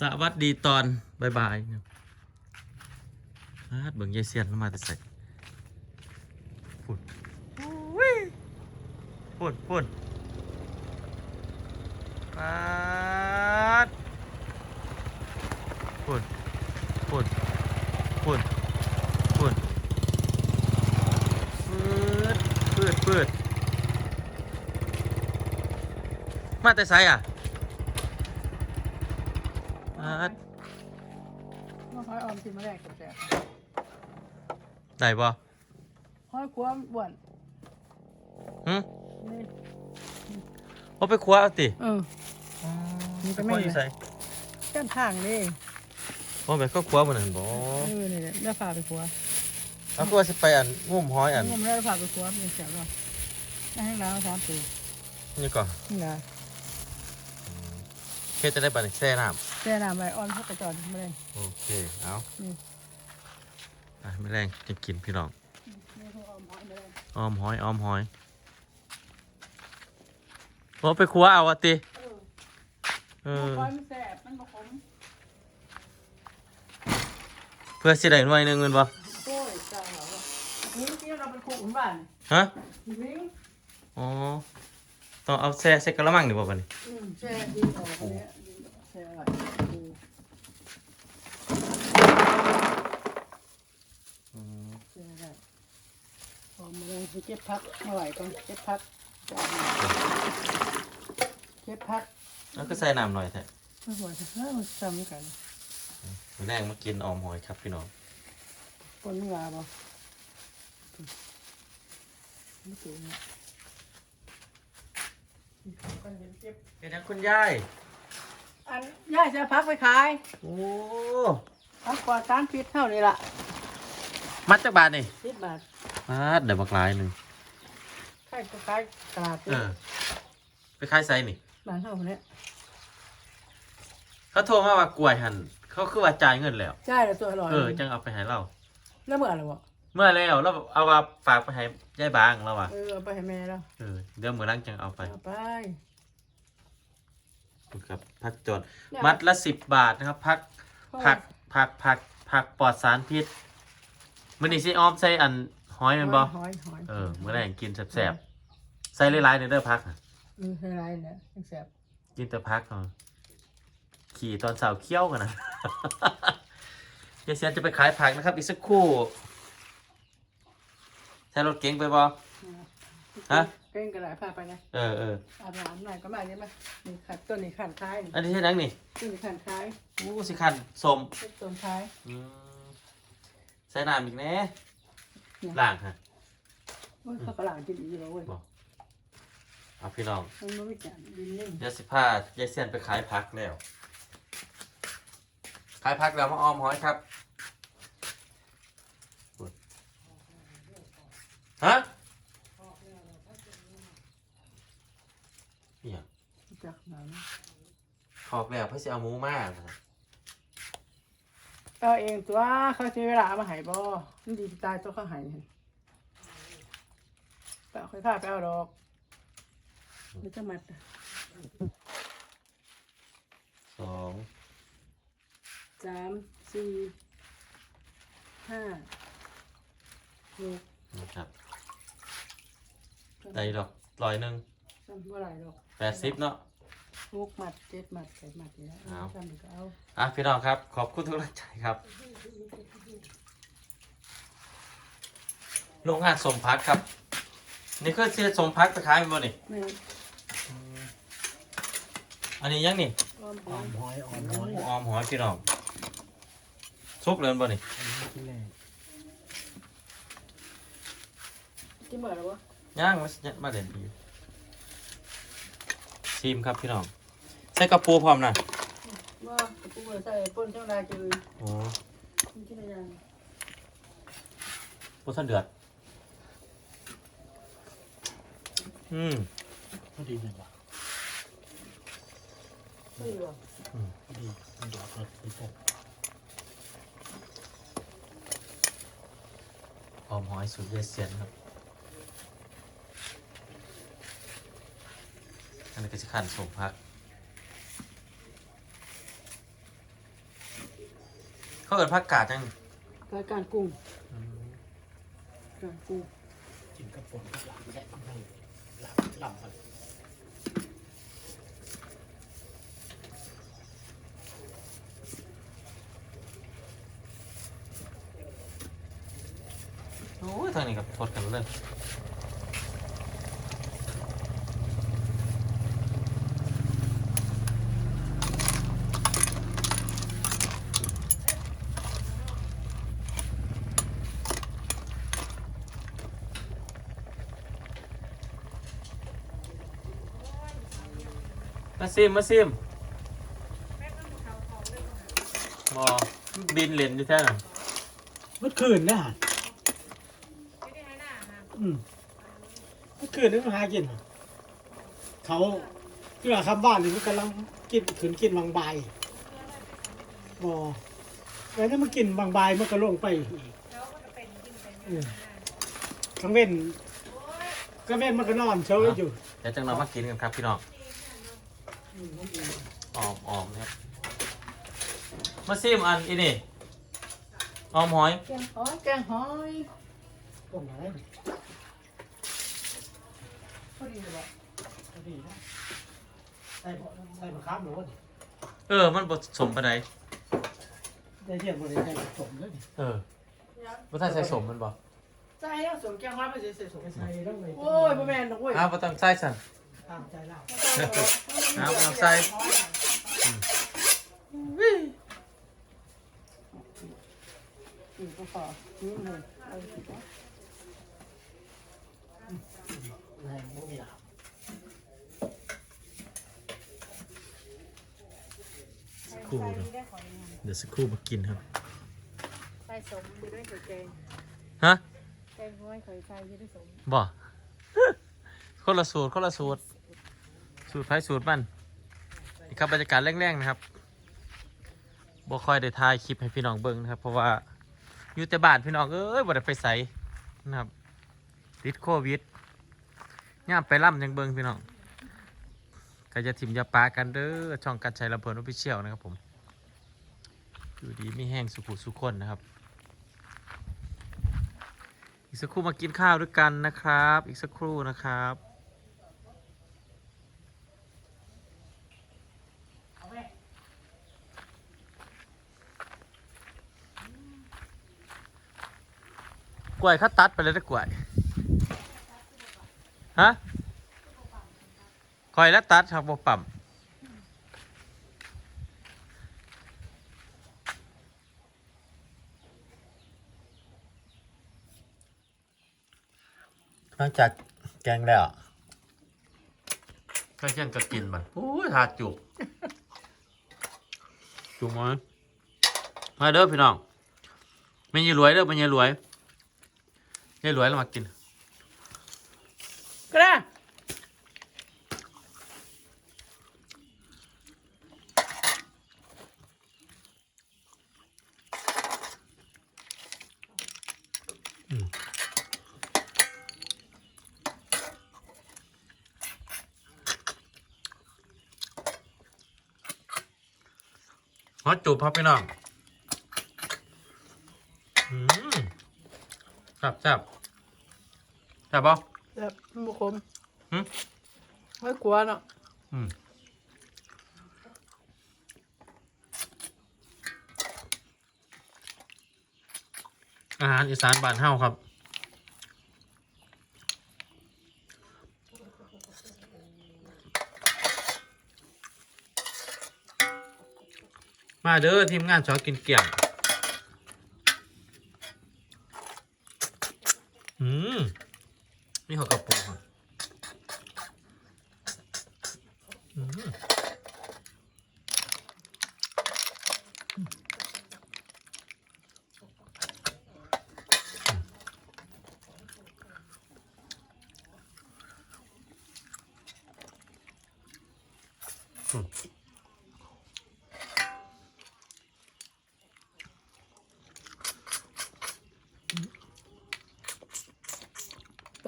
สวัสดีตอนบายบายอาดเบิ่งยายเซียนเข้ามาแต่ใส่ปุ่นอุ้ยปุ่นปุ่นปาดปุ่นปุ่นปุ่นปุ่นปืดปืดปืดมาแต่ไสอะอา ดมาหอยออมกินมาแรกกับแซ่บได้บ่หอยความบ้วนหึนี่เอาไปคว้าเอาติเออ นี่ก็ไปแม่คว้านอยู่เลยใส่ก้านทางนี่เอาไปก็คว้าบ่นั่นบ่เออนี่แหละเลือฝาไปขัวเอาคว้าสิไปอันงุ่มห้อยอันงมแล้วฝาไปขัวเป็นแซ่บหรอได้ให้ล้างสามตัวนี่ก่อนนี่ละเฮ็ดจะได้บัดนี้แช่น้ำ แช่น้ำไว้อ่อนพักกระจอดมาเลยโอเค เอานี่อะไม่แรงจะกินพี่น้อง นี่คือออมหอยมาเลยออมหอย ออมหอยเอาไปคว้าเอาอะติเออเออหอยมันแซ่บมันบ่ขมเพื่อสิได้หน่วยหนึงเงินบ่โอ้ยจ้าเหรอนี่ที่เราเป็นคู่อุ่นบ้านฮะ นี่อ๋อ ต้องเอาแช่ใส่กระมังนี่บ่บัดนี้ อืมแช่ดีออกอันเนี้ยดีแช่อะไรดูอืม แช่ได้พอมา เลยไปเก็บพักมาไหวก่อนเก็บพักจะเอามาเก็บพักแล้วก็ใส่น้ำหน่อยแท้ไม่ไหวจะเริ่มจำกันไม่แรงมากินออมหอยครับพี่น้องปนเงาบ่ไม่ถูกเนี่ยกันเห็นเก็บเป็นยังคุณยายอันย่าจะเอาพักไปขาย โอ้พักกว่าการพิษเท่านี้ละ มัดจักบาทนี่สิบบาทมาดเดี๋ยวบักหลายหนึงขายก็ขายตลาดเออไปขายไซนี่บ้านเท่าเนี้ยเขาโทรมาว่ากล้วยหันเขาคือว่าจ่ายเงินแล้วใช่แล้วตัวอร่อยเออจังเอาไปให้เราแล้วเมื่อไหร่วะเมื่อแล้วเราเอาว่าฝากไปให้ยายบางแล้วว่ะเออเอาไปให้แม่แล้วเออเดี๋ยวมื้อหลังจังเอาไปเอาไปครับพักจดมัดละสิบบาทนะครับพักผักผักผักผักปลอดสารพิษ มื้อนี้สิออมใส่อันหอยแมันบ่หอยหอยเออมื้อแรงกินแซ่บๆใส่หลายๆในเด้อพักน่ะเออใช่ไรเนี่ยแซ่บกินแต่พักเอาขี่ตอนสาวเคี้ยวกันนะยายเสียนจะไปขายผักนะครับ อีกสักครู่ใช้รถเก๋งไปบ่ ฮะ เก่งกระไรพาไปนะเออเอออาบน้ำหน่อยก็มาเนี่ยมานี่ขัดต้นนี้ขันคล้ายนี่อันนี้ใช่นังนี่ต้นนี้ขันคล้ายอู้สิคันสมต้นต้นคล้าย อืม ใส่น้ำอีกแน่เนี่ยล่างฮะโอ้ยเขากระหล่างกินอีกแล้วเว้ยบอกเอาพี่น้องมันไม่จันดินนิ่มเดี๋ยวสิพายายเสียนไปขายผักแล้ว ขายผักแล้วมาออมหอยครับอุ๊ยฮะเนี่ยจักหนัง ขอกแล้วเพื่อจะเอาหมูมาก เอาเองตัวเขาใช้เวลาเอามาใหายบ่มันดีตายตัวเขาใหายไปเอาค่อยพาไปเอาดอกไม่จะมัดอะสองสามสี่ห้าหกนะครับได้ดอกร้อยหนึ่งจำเมื่อไหร่ดอกแปดสิบเนาะ หกมัดเจ็ดมัดแปดมัดนี่แหละเอาจำก็เอาอะพี่น้องครับ ขอบคุณทุกท่านใจครับโรงงานสมพักครับ นี่คือเสียสมพักไปขายมันบ่นี่ไม่อันนี้ยังนี่อ้อมออมหอยออมหอยออมหอยพี่น้องซุปเลยบ่นี่ที่แรกกินเมื่อไหร่วะย่างมามาเด่นอยู่ชิมครับพี่น้อง ใส่กระปูพร้อมนะว่ากูเมื่อใส่ป้นเท่าไรจืดโอ้มันกินอะไรยังปูสันเดือด อืมพอดีเลยว่ะไม่อยู่หรอพอดีมันหยอดเลยไปพบหอมหอยสูตรเยเซียนครับ อันนี้ก็จะขันสมพัก เขาเอิดผักกาดจังรายการกุ้งการกุ้งกินกระป๋องกับหลังแหละนั่งหลับหลับกันโอ้ยทางนี้กับทดกันเลย มาซิมมาซิมบอบินเล่นอยู่แท่นั้นเมื่อคืนนะฮะอืมเมื่อคืนนึกมาหากิน เขาเพื่อคำบ้านนี่มันกำลังกินขืนกินบางใบายบอแล้วถ้ามันกินบางใบายมันก็ลงไปอีกอืมกังเว้นกังเว้นมันก็นอนเฉยอยู่ เดี๋ยวจังเรามากินกันครับพี่น้อง ออมออมนะครับ มาซิมอันอีนี่ออมหอย แกงหอยแกงหอยตรงไหนพอดีเลยพอดีนะใส่บ่ใส่มะขามหนูดิเออ มันผสมไปไหนได้เทียบบ่ได้ใส่ผสมเลยดิเออบ่ทันใส่สมมันบ่ใส่แล้วสมแกงหอยไปใส่ใส่สมใส่ต้องเลยโอ้ยบ่แม่นดอกเว้ยอ้าวบ่ต้องใส่สั่นตามใจเรา เอาเอาใส่สักครู่เดี๋ยวเดี๋ยวสักครู่มากินครับ ใส่สมอยู่ด้วยแกงฮะแกงหอยเคยใส่อยู่ด้วยสม บ่ คนละสูตรคนละสูตร สูตรไผสูตรมันนี่ครับบรรยากาศแรงๆนะครับบ่ค่อยได้ถ่ายคลิปให้พี่น้องเบิ่งนะครับ เพราะว่าอยู่แต่บ้านพี่น้องเอ้ยบ่ได้ไปไสนะครับติดโควิดย่ามไปล่ำยังเบิ่งพี่น้องก็จะถิ่มยาปากันเด้อช่องการใช้ลำเพลินออฟฟิเชียลนะครับผมอยู่ดีไม่แห้งสุขุสุขคนนะครับ อีกสักครู่มากินข้าวด้วยกันนะครับ อีกสักครู่นะครับ ล้วยเขาตัดไปเลยนะกล้วยฮะคอยแล้วตัดครับบ่ปั่มหลังจากแกงแล้วก็ยังก็กินมันโอ้ยทาจุก จุกมั้ยมาเด้อพี่น้องไม่ยายรวยเด้อไม่ยายรวย ยายรวยเรามากินกระฮอตจูบครับพี่น้อง อืมจับจับ จับป่ะแบบบุคมหืมไม่กลัวเนาะอืมอาหารอีสานบ้านเฮาครับ มาเด้อทีมงานชอกินเกี่ยง อืมนี่เขากระปูครับอืมอืม ตั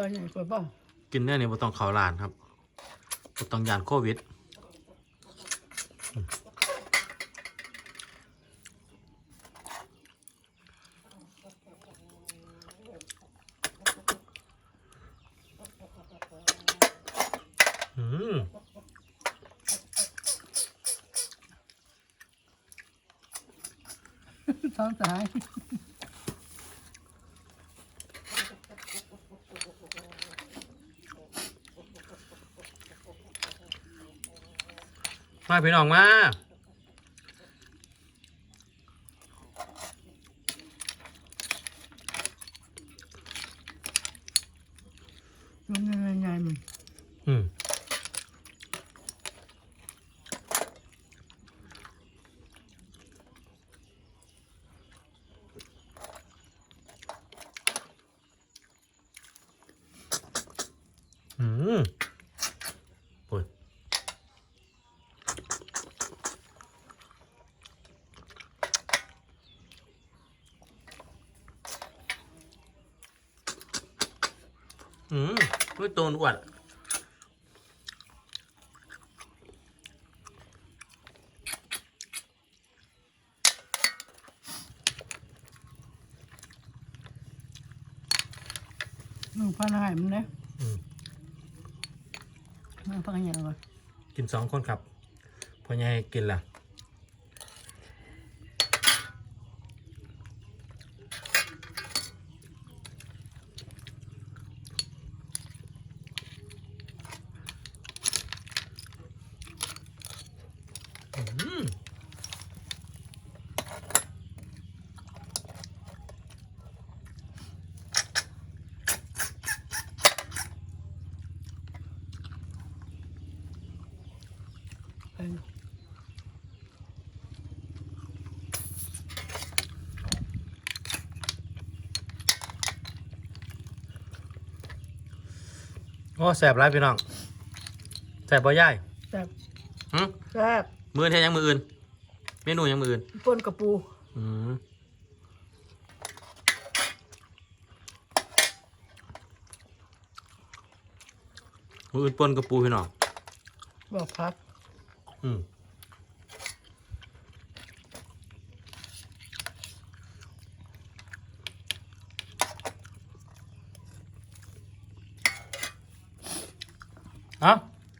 วใหญ่กว่าบ้างกินเนี่ยนี่บ่ต้องเขาลานครับบ่ต้องยานโควิด ท้องสายมาพี่น้องมา มันยังไงมัน อืม อืมโอ้ยอืมด้วย ตัวอ้วนมึงพันหายมันเนี่ยอืมมึงพันยังไงกินสองคนครับพอใหญ่กินละอืม เออ โอ้แสบไรพี่น้องแสบบ่ย่ายแซ่บหึแซ่บมือเทยังมืออื่น เมนูยังมืออื่นป่นกระปูอืมมืออื่นปนกระปูพี่น้องบอกพัก อืม เอา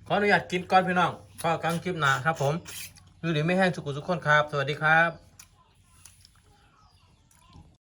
ขออนุญาตกินก่อนพี่น้องก็กลางคลิปหนาครับผมหรือหรือไม่แห้งสุกุสุกคนครับ สวัสดีครับ